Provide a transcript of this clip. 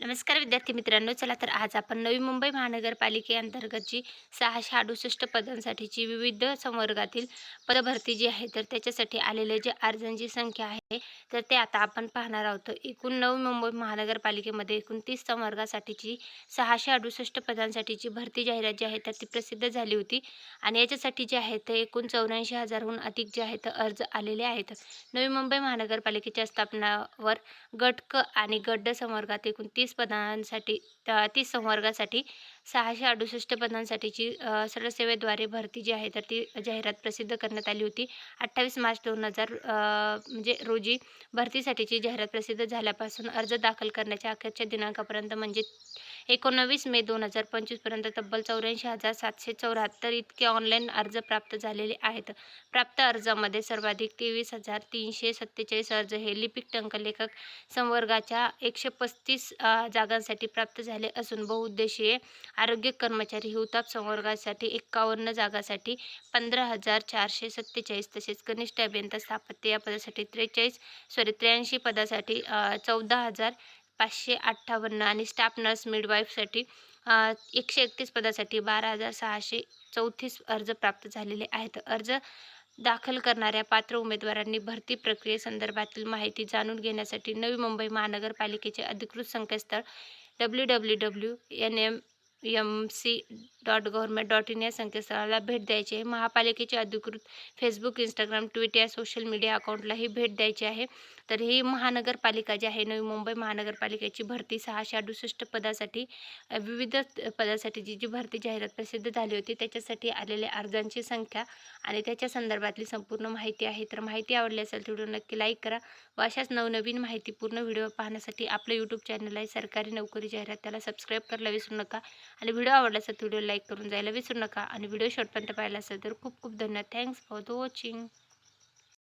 नमस्कार विद्यार्थी मित्रांनो चला तर आज आपण नवी मुंबई महानगरपालिकेअंतर्गत जी सहाशे अडुसष्ट पदांसाठीची विविध संवर्गातील पदभरती जी आहे तर त्याच्यासाठी आलेले जे अर्जांची संख्या आहे तर ते आता आपण पाहणार आहोत. एकूण नवी मुंबई महानगरपालिकेमध्ये एकूण तीस संवर्गासाठीची सहाशे अडुसष्ट पदांसाठीची भरती जाहिरात जी आहे तर ती प्रसिद्ध झाली होती. आणि याच्यासाठी जे आहे ते एकूण चौऱ्याऐंशी हजारहून अधिक जे आहेत अर्ज आलेले आहेत. नवी मुंबई महानगरपालिकेच्या स्थापनावर गट क आणि गड्ड संवर्गात एकूण तीस पदांसाठी तीस संवर्गासाठी सहाशे अडुसष्ट पदांसाठीची सरळसेवेद्वारे भरती जी आहे तर ती जाहिरात प्रसिद्ध करण्यात आली होती. अठ्ठावीस मार्च दोन हजार म्हणजे रोजी भरतीसाठीची जाहिरात प्रसिद्ध झाल्यापासून अर्ज दाखल करण्याच्या अखेरच्या दिनांकापर्यंत म्हणजे एकोणवीस मे दोन हजार पंचवीसपर्यंत तब्बल चौऱ्याऐंशी हजार सातशे चौऱ्याहत्तर इतके ऑनलाईन अर्ज प्राप्त झालेले आहेत. प्राप्त अर्जामध्ये सर्वाधिक तेवीस हजार तीनशे सत्तेचाळीस अर्ज हे लिपिक टंकलेखक संवर्गाच्या एकशे पस्तीस जागांसाठी प्राप्त झाले असून बहुउद्देशीय आरोग्य कर्मचारी हिवताप संवर्गासाठी एक्कावन्न जागासाठी पंधरा हजार चारशे सत्तेचाळीस तसेच कनिष्ठ अभियंता स्थापत्य या पदासाठी त्रेचाळीस सॉरी त्र्याऐंशी पदासाठी चौदा हजार पाचशे अठ्ठावन्न आणि स्टाफ नर्स मिडवाईफसाठी एकशे एकतीस पदासाठी बारा हजार सहाशे चौतीस अर्ज प्राप्त झालेले आहेत. अर्ज दाखल करणाऱ्या पात्र उमेदवारांनी भरती प्रक्रियेसंदर्भातील माहिती जाणून घेण्यासाठी नवी मुंबई महानगरपालिकेचे अधिकृत संकेतस्थळ W W W N M M C dot government dot in या संकेतस्थळाला भेट द्यायची आहे. महापालिकेचे अधिकृत फेसबुक इंस्टाग्राम ट्विट या सोशल मीडिया अकाउंटलाही भेट द्यायची आहे. तर ही महानगरपालिका जी आहे नवी मुंबई महानगरपालिकेची भरती सहाशे अडुसष्ट पदासाठी विविध पदासाठी जी जी भरती जाहिरात प्रसिद्ध झाली होती त्याच्यासाठी आलेल्या अर्जांची संख्या आणि त्याच्या संदर्भातली संपूर्ण माहिती आहे. तर माहिती आवडली असेल तर व्हिडिओ नक्की लाईक करा व अशाच नवनवीन माहिती पूर्ण व्हिडिओ पाहण्यासाठी आपलं यूट्यूब चॅनल आहे सरकारी नोकरी जाहिरात त्याला सबस्क्राईब करायला विसरू नका. आणि व्हिडिओ आवडला असेल तर व्हिडिओ लाईक करून जायला विसरू नका. आणि व्हिडिओ शॉर्टपर्यंत पाहिला असेल तर खूप खूप धन्यवाद. Thanks for the watching